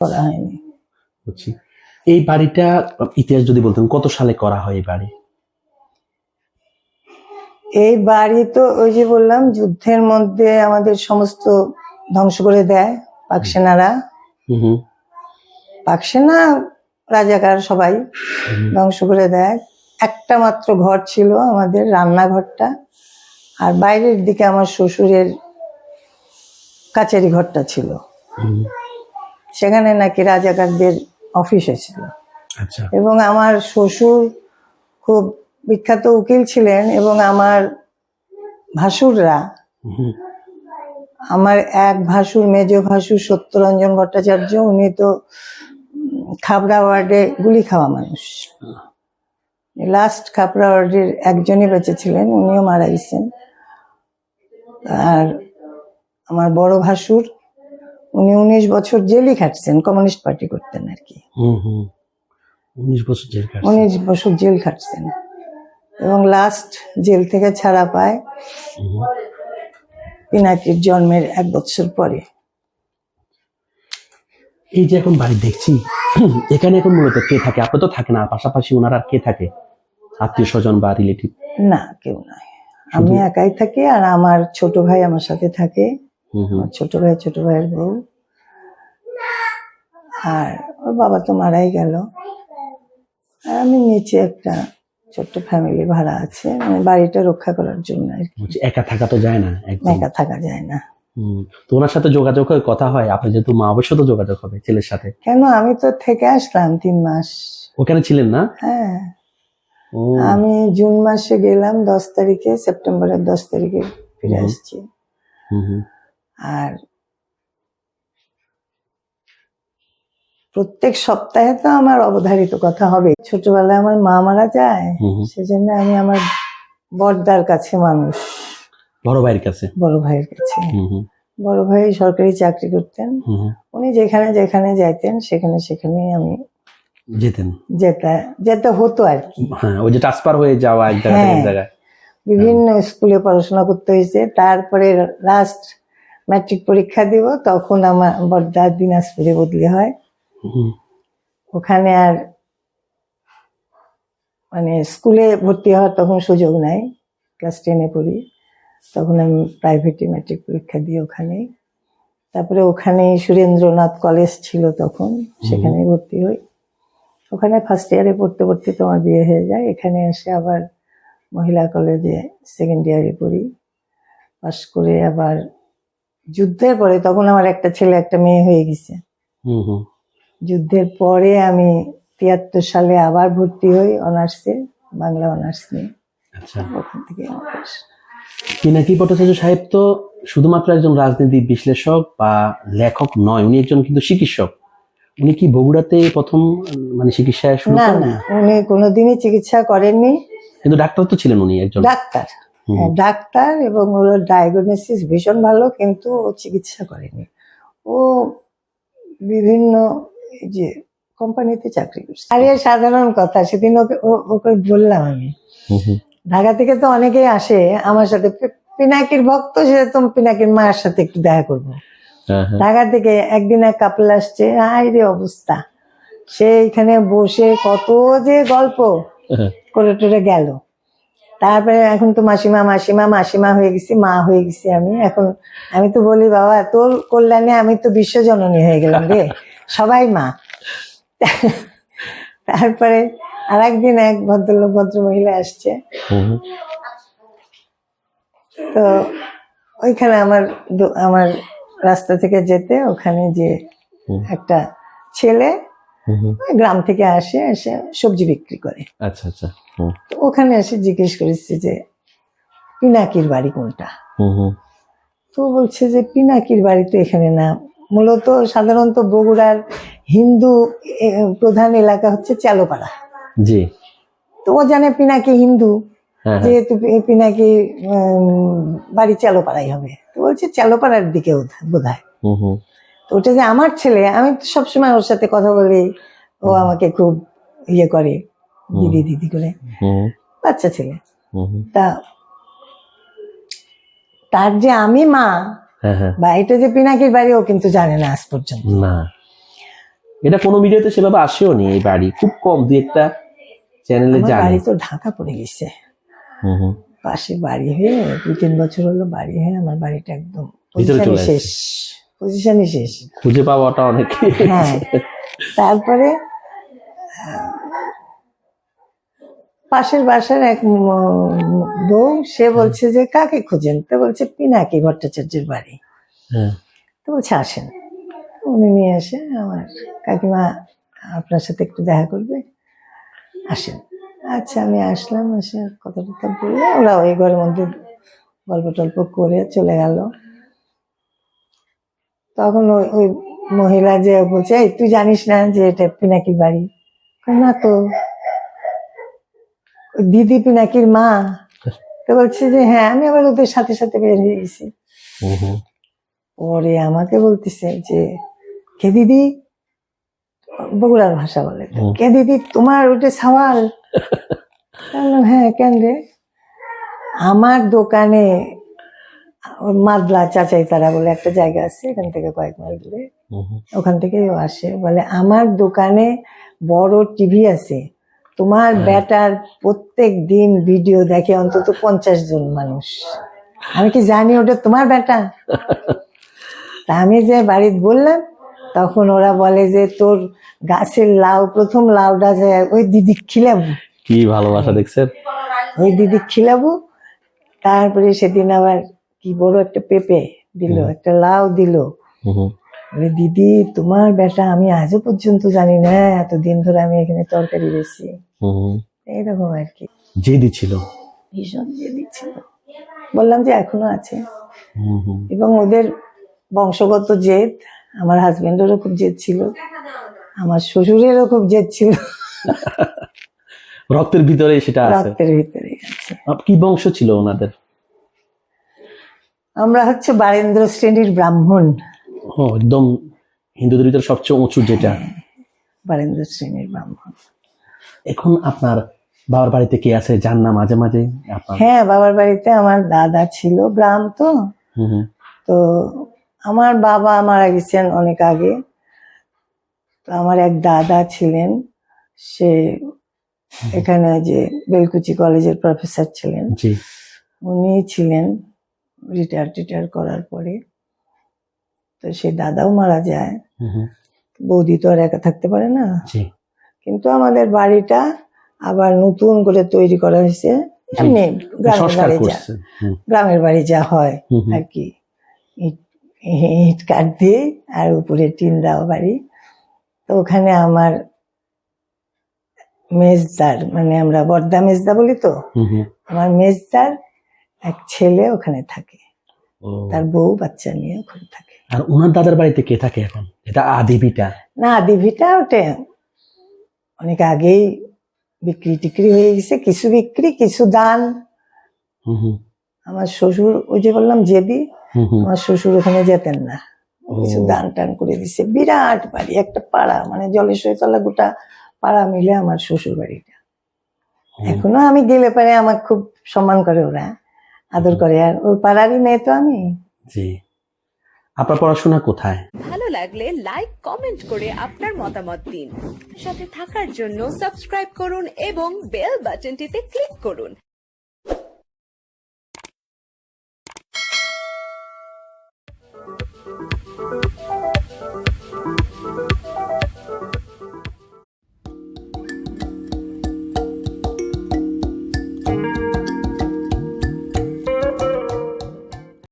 করা হয়নি। বুঝছি। এই বাড়িটা ইতিহাস যদি বলতেন কত সালে করা হয় এই বাড়ি? এই বাড়ি তো ওই যে বললাম যুদ্ধের মধ্যে আমাদের সমস্ত ধ্বংস করে দেয় পাক সেনারা। হুম হুম। পাক সেনা রাজাকার সবাই ধ্বংস করে দেয়। একটা মাত্র ঘর ছিল আমাদের রান্নাঘরটা। আর বাইরের দিকে আমার শ্বশুরের কাচারি ঘরটা ছিল। সেখানে নাকি রাজাকারদের অফিস ছিল। আচ্ছা। এবং আমার শ্বশুর খুব বিখ্যাত উকিল ছিলেন এবং আমার ভাসুররা আমার এক ভাসুর মেজ ভাসুর সত্যরঞ্জন ভট্টাচার্য উনি তো খাবড়া ওয়ার্ডে গুলি খাওয়া মানুষ। লাস্ট খাবড়া ওয়ার্ডের একজনই বেঁচে ছিলেন উনিও মারা গেছেন। আর আমার বড় ভাসুর উনি উনিশ বছর জেলই খাটছেন কমিউনিস্ট পার্টি করতেন আর কি। হুম হুম। উনিশ বছর জেল উনিশ বছর জেল খাটছেন। এবং লাস্ট জেল থেকে ছাড়া পায়। পিনাকির জন্মের এক বছর পরে। এই যে এখন বাড়ি দেখছি এখানে এখন মূলত কে থাকে? আপনি তো থাকে না পাশাপাশি ওনার আর কে থাকে? আত্মীয় স্বজন বা রিলেটিভ না কেউ নাই। আমি একাই থাকি আর আমার ছোট ভাই আমার সাথে থাকে। আমার ছোট ভাই ছোট ভাইয়ের বউ। আর ওর বাবা তো মারাই গেল। আর আমি নিচে একটা ছোট্ট ফ্যামিলি ভাড়া আছে মানে বাড়িটা রক্ষা করার জন্য আর কি। একা থাকা তো যায় না একদম। একা থাকা যায় না। হুম। তো ওনার সাথে যোগাযোগ হয় কথা হয়? আপনি যেহেতু মা অবশ্য তো যোগাযোগ হবে ছেলের সাথে। কেন? আমি তো থেকে আসলাম তিন মাস। ওখানে ছিলেন না? হ্যাঁ। আমি জুন মাসে গেলাম দশ তারিখে সেপ্টেম্বরের দশ তারিখে ফিরে আসছি। আর প্রত্যেক সপ্তাহে তো আমার অবধারিত কথা হবে। ছোটবেলায় আমার মা মারা যায়। সেজন্য আমি আমার বড়দার কাছে মানুষ। বড় ভাইয়ের কাছে? বড় ভাইয়ের কাছে। বড় ভাই সরকারি চাকরি করতেন। উনি যেখানে যেখানে যাইতেন সেখানে সেখানেই আমি যেতেন। যেতে যেতে হতো আর কি। হ্যাঁ ওই যে ট্রান্সফার হয়ে যাওয়া এক হ্যাঁ। জায়গায়। বিভিন্ন স্কুলে পড়াশোনা করতে হয়েছে। তারপরে লাস্ট ম্যাট্রিক পরীক্ষা দিব তখন আমার বড়দা দিনাজপুরে বদলি হয়। ওখানে আর মানে স্কুলে ভর্তি হওয়ার তখন সুযোগ নাই ক্লাস টেনে পড়ি। তখন আমি প্রাইভেটে ম্যাট্রিক পরীক্ষা দিই ওখানে। তারপরে ওখানে সুরেন্দ্রনাথ কলেজ ছিল তখন সেখানে ভর্তি হই। ওখানে ফার্স্ট ইয়ারে পড়তে পড়তে তোমার বিয়ে হয়ে যায়। এখানে এসে আবার মহিলা কলেজে সেকেন্ড ইয়ারে পড়ি। পাস করে আবার যুদ্ধের পরে তখন আমার একটা ছেলে একটা মেয়ে হয়ে গেছে। যুদ্ধের পরে আমি তিয়াত্তর সালে আবার ভর্তি হই অনার্সে বাংলা অনার্স নিয়ে। আচ্ছা। ওখান থেকে পিনাকি ভট্টাচার্য সাহেব তো শুধুমাত্র একজন রাজনীতি বিশ্লেষক বা লেখক নয় উনি একজন কিন্তু চিকিৎসক। উনি কি বগুড়াতে প্রথম মানে চিকিৎসায় শুরু না না উনি কোনোদিনই চিকিৎসা করেননি। কিন্তু ডাক্তার তো ছিলেন উনি একজন। ডাক্তার। হ্যাঁ, ডাক্তার এবং ওর ডায়াগনোসিস ভীষণ ভালো কিন্তু ও চিকিৎসা করেনি। ও বিভিন্ন যে কোম্পানিতে চাকরি করছে। আরে সাধারণ কথা সেদিন ওকে ও- ওকে বললাম আমি। হুম হুম। ঢাকা থেকে তো অনেকেই আসে আমার সাথে। পিনাকির ভক্ত সেরকম পিনাকির মায়ের সাথে একটু দেখা করব। হ্যাঁ হ্যাঁ। ঢাকা থেকে একদিন এক কাপল আসছে আই রে অবস্থা। সে এখানে বসে কত যে গল্প হ্যাঁ। করে টোরে গেল। তারপরে এখন তো মাসিমা মাসিমা মাসিমা হয়ে গেছি মা হয়ে গেছি আমি। এখন আমি তো বলি বাবা তোর কল্যাণে আমি তো বিশ্বজননী হয়ে গেলাম রে। সবাই মা। তারপরে আর একদিন এক ভদ্রলোক ভদ্র মহিলা আসছে। তো ওইখানে আমার আমার রাস্তা থেকে যেতে ওখানে যে একটা ছেলে গ্রাম থেকে আসে এসে সবজি বিক্রি করে। আচ্ছা আচ্ছা। তো ওখানে এসে জিজ্ঞেস করেছে যে পিনাকির বাড়ি কোনটা? হুম হুম। তো বলছে যে পিনাকির বাড়ি তো এখানে না। মূলত সাধারণত বগুড়ার হিন্দু প্রধান এলাকা হচ্ছে চালোপাড়া। জি। তো ও জানে পিনাকি হিন্দু হ্যাঁ হ্যাঁ। যেহেতু পিনাকি বাড়ি চালোপাড়াই হবে। তো বলছে চালোপাড়ার দিকে বোধ হয়। তো ওটা যে আমার ছেলে আমি তো সবসময় ওর সাথে কথা বলি ও আমাকে খুব ইয়ে করে দিদি দিদি করে। বাচ্চা ছেলে। তা তার যে আমি মা বা এটা যে পিনাকির বাড়ি ও কিন্তু জানে না আজ পর্যন্ত। না। এটা কোনো মিডিয়াতে সেভাবে আসেও নি এই বাড়ি। খুব কম দুই একটা চ্যানেলে জানে। বাড়ি তো ঢাকা পড়ে গেছে। হুম হুম। পাশে বাড়ি হয়ে দুই তিন বছর হলো বাড়ি হয়ে আমার বাড়িটা একদম পজিশনই শেষ। পজিশনই শেষ। খুঁজে পাওয়াটা অনেক হ্যাঁ। তারপরে পাশের বাসার এক বউ সে বলছে যে কাকে খুঁজেন? তো বলছে পিনাকি ভট্টাচার্যের বাড়ি। হ্যাঁ। তো বলছে আসেন। উনি নিয়ে আসে আমার কাকিমা আপনার সাথে একটু দেখা করবে। আসেন। আচ্ছা আমি আসলাম এসে কথা টথা বললে। ওরা ওই ঘরের মধ্যে গল্প টল্প করে চলে গেল। তখন ওই ওই মহিলা যে বলছে এই তুই জানিস না যে এটা পিনাকির বাড়ি? না তো। দিদি পিনাকির মা। তো বলছে যে হ্যাঁ আমি আবার ওদের সাথে সাথে বের হয়ে গেছি। পরে আমাকে বলতেছে যে কে দিদি? বগুড়ার ভাষা বলে। কে দিদি? তোমার ওটা সওয়াল? হ্যাঁ কেন রে? আমার দোকানে মাদলা চাচাই তারা বলে একটা জায়গা আছে এখান থেকে কয়েক মাইল দূরে। ওখান থেকে আসে। বলে আমার দোকানে বড় টিভি আছে। তোমার হ্যাঁ। বেটার প্রত্যেক দিন ভিডিও দেখে অন্তত পঞ্চাশ জন মানুষ। আমি কি জানি ওটা তোমার বেটা তা আমি যে বাড়িতে বললাম তখন ওরা বলে যে তোর গাছের লাউ প্রথম লাউটা যে ওই দিদি খিলাবো। কি ভালোবাসা দেখছেন? ওই দিদি খিলাবো তারপরে সেদিন আবার কি বড় একটা পেঁপে দিল একটা লাউ দিল। বলে দিদি তোমার বেটা আমি আজও পর্যন্ত জানি না এতদিন ধরে আমি এখানে তরকারি বেশি। হুম। আর কি। জেদি ছিল। ভীষণ দিয়ে দিচ্ছিল বললাম যে এখনও আছে। এবং ওদের বংশগত জেদ আমার হাজবেন্ডেরও খুব জেদ ছিল আমার শ্বশুরেরও খুব জেদ ছিল। রক্তের ভিতরে সেটা আছে। রক্তের ভিতরে আছে। কি বংশ ছিল ওনাদের? আমরা হচ্ছে বারেন্দ্র শ্রেণির ব্রাহ্মণ। ও একদম হিন্দুদের ভিতরে সবচেয়ে উঁচু যেটা? বারেন্দ্র শ্রেণির ব্রাহ্মণ। এখন আপনার বাবার বাড়িতে কে আছে? যান না মাঝে মাঝে হ্যাঁ বাবার বাড়িতে আমার দাদা ছিল গ্রাম তো। তো আমার বাবা মারা গেছেন অনেক আগে। তো আমার এক দাদা ছিলেন সে এখানে যে বেলকুচি কলেজের প্রফেসর ছিলেন। উনি ছিলেন রিটায়ার টিটায়ার করার পরে। তো সেই দাদাও মারা যায়। বৌদি তো আর একা থাকতে পারে না। কিন্তু আমাদের বাড়িটা আবার নতুন করে তৈরি করা হয়েছে। এমনি গ্রামের বাড়ি যা গ্রামের বাড়ি যা হয়। আর কি। ইট কাঠ দিয়ে আর উপরে টিন দেওয়া বাড়ি। তো ওখানে আমার মেজদার মানে আমরা বর্দা মেজদা বলি তো। আমার মেজদার এক ছেলে ওখানে থাকে। তার বউ বাচ্চা নিয়ে ওখানে থাকে। আর ওনার দাদার বাড়িতে কে থাকে এখন? এটা আদিবিটা। না দিভিটা ওটা অনেক আগেই বিক্রি টিক্রি হয়ে গেছে কিছু বিক্রি কিছু দান। আমার শ্বশুর ওই যে বললাম জেদি হুম। আমার শ্বশুর ওখানে যেতেন না। কিছু দান টান করে দিছে। বিরাট বাড়ি একটা পাড়া মানে জলেশ্বরী তলা গোটা পাড়া মিলে আমার শ্বশুর বাড়িটা। এখনও আমি গেলে পারে আমার খুব সম্মান করে ওরা। আদর করে। আর ওই পাড়ারই মেয়ে তো আমি। জি। আপনার পড়াশোনা কোথায়? ভালো লাগলে লাইক কমেন্ট করে আপনার মতামত দিন। সাথে থাকার জন্য সাবস্ক্রাইব করুন এবং বেল বাটনটিতে ক্লিক করুন।